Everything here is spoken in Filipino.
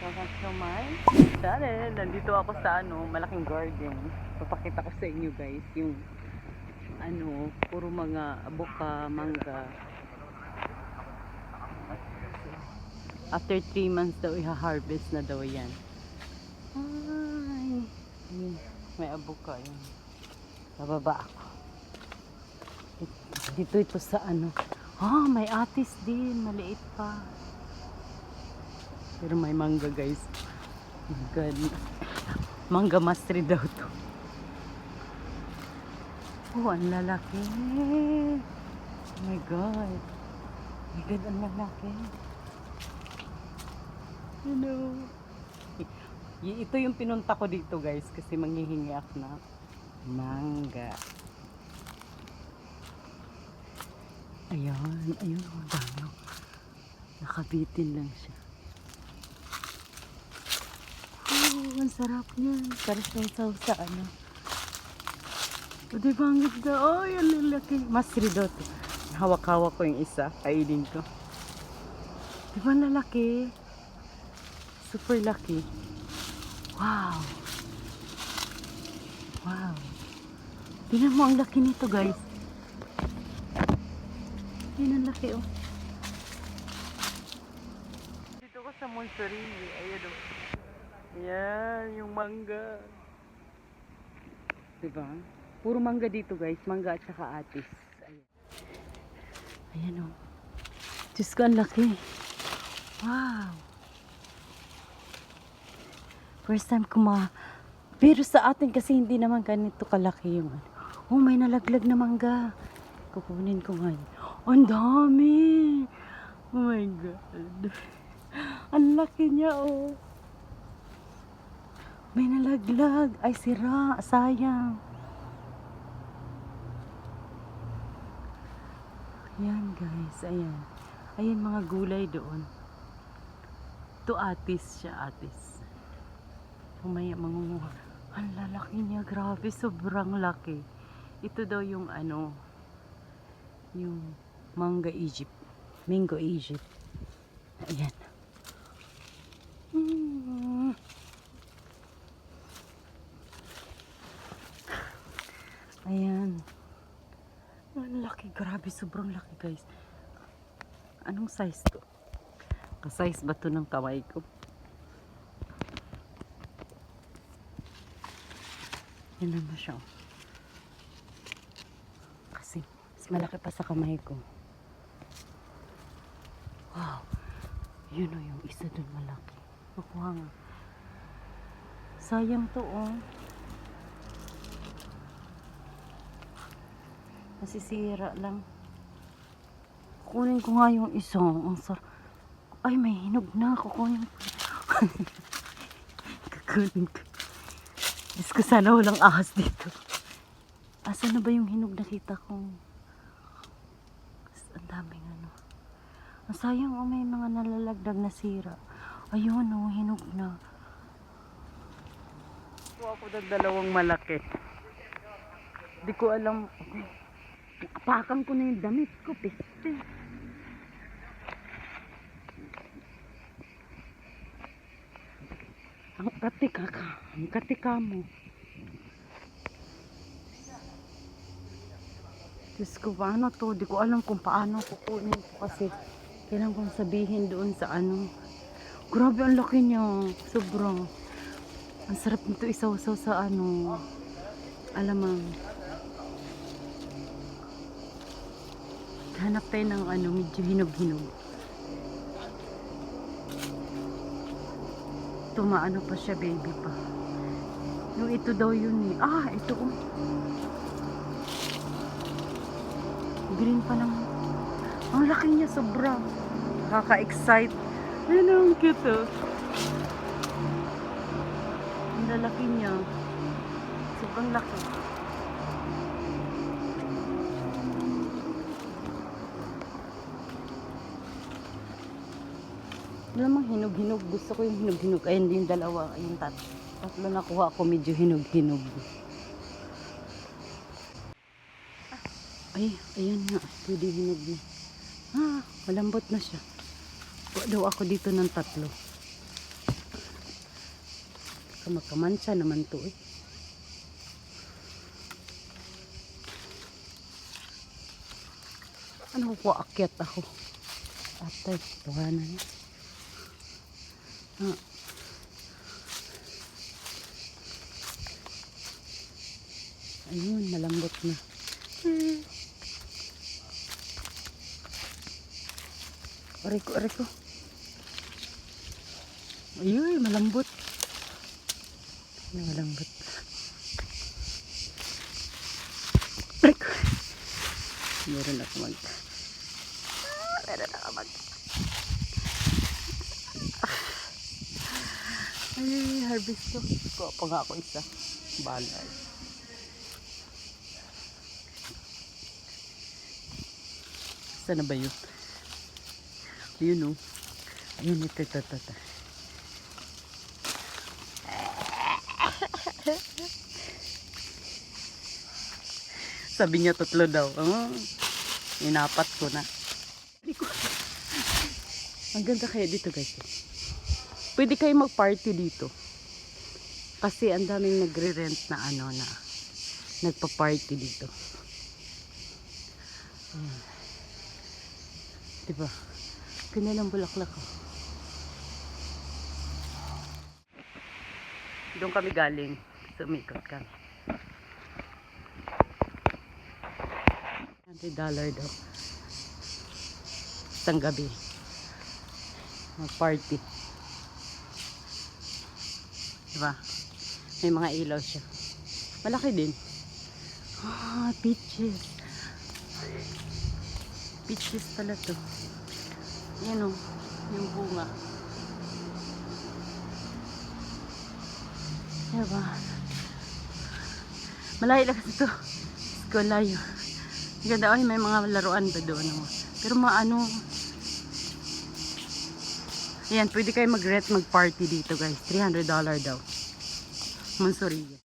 Welcome to my channel. Nandito ako sa ano, malaking garden. Papakita ko sa inyo guys yung ano, puro mga abuka, mangga. After 3 months daw, iha-harvest na daw yan. Ay, may abuka yun. Bababa ako. Dito ito sa ano. Ah, may atis din. Maliit pa. Pero may mangga guys. Oh God. Mangga mastery daw to. Oh, ang lalaki. Oh my God. Oh my God, ang lalaki. You know. Ito yung pinunta ko dito guys kasi manghihingi ako na mangga. Ayan, ayun, oh, dami. Nakabitin lang siya. Oh, ang sarap niyan. Para sa sa ano. O, di ba ang ganda? Oh, yan lalaki. Mas ridot. Hawak-hawak ko yung isa. Kainin ko. Di ba ang lalaki? Super laki. Wow. Wow. Tingnan mo ang laki nito, guys. Yan ang laki, oh. Dito ko sa Monterey. Ayan, oh. Yan, yung mangga. Diba? Puro mangga dito, guys. Mangga at saka atis. Ayan. Ayan, oh. Diyos ko, ang laki. Wow. First time ko ma... Pero sa atin kasi hindi naman ganito kalaki yung ano. Oh, may nalaglag na mangga. Kukunin ko ngayon. Ang dami! Oh my God. Ang laki niya, oh. May nalaglag. Ay, sira. Sayang. Ayan, guys. Ayan. Ayan, mga gulay doon. Ito atis siya, atis. Pumaya mangunguha. Ang lalaki niya, grabe. Sobrang laki. Ito daw yung ano, yung manga Egypt. Mango Egypt. Ayan. Ayan. Ang laki. Grabe. Sobrang laki guys. Anong size to? Ka-size ba to ng kaway ko? Yan naman siya. oh. Kasi, mas malaki pa sa kamay ko. Wow. Yun o yung isa dun malaki. Nakuha nga. Sayang to oh. Masisira lang. Kunin ko nga yung isa. Ang sar... Ay, may hinog na. Kukunin ko. Kukunin ko. Diyos ko sana walang ahas dito. Asa na ba yung hinog nakita ko? Ang daming ano. Ang sayang oh, may mga nalalagdag na sira. Ayun oh, hinog na. Kuha ako ng dalawang malaki. Di ko alam. Apakan ko na yung damit ko, peste. Ang katika ka. Ang katika mo. Diyos ko, paano to? Di ko alam kung paano kukunin ko kasi kailangan kong sabihin doon sa ano. Grabe, ang laki niya. Sobrang. Ang sarap nito isaw-saw sa ano. Alamang. Hanap tayo ng ano, medyo hinog-hinog. Tumaano pa siya, baby pa. Yung ito daw yun eh. Ah, ito oh. Green pa lang. Ang laki niya, sobra. Nakaka-excite. Ayun ang cute oh. Ang lalaki niya. Sobrang laki. Wala mang hinog-hinog. Gusto ko yung hinog-hinog. Ayun din dalawa. Ayun tat. Tatlo nakuha ko medyo hinog-hinog. Ay, ayan nga. Pwede hinog na. Ah, malambot na siya. Kuha daw ako dito ng tatlo. Kamakamansa naman to eh. Ano ko akyat ako? Atay, tuhanan niya. Ah. Ayun, malambot na. Hmm. Aray ko, aray ko. Ayun, malambot. Malambot. Aray ko. Meron ako mag... Ah, Meron ako mag... Ay, harvest ko. Kuha pa nga ako isa. Balay. Saan na ba yun? Yun o. Ayun, ito, ito, ito, ito. Sabi niya tatlo daw. Oh, inapat ko na. Ang ganda kaya dito guys. Pwede kayo mag-party dito. Kasi ang daming nagre-rent na ano na nagpa-party dito. Ayan. Diba? Ganda ng bulaklak oh. Doon kami galing. Sumikot kami. dollar daw. Isang gabi. Mag-party. Diba? May mga ilaw siya. Malaki din. Ah, peaches. Peaches pala to. Yan o. Yung bunga. Diba? Malayo lang kasi to. Layo. Ganda, ay may mga laruan ba doon? oh. Pero maano, Ayan, pwede kayo mag-rent mag-party dito guys. $300 daw. Monsoria.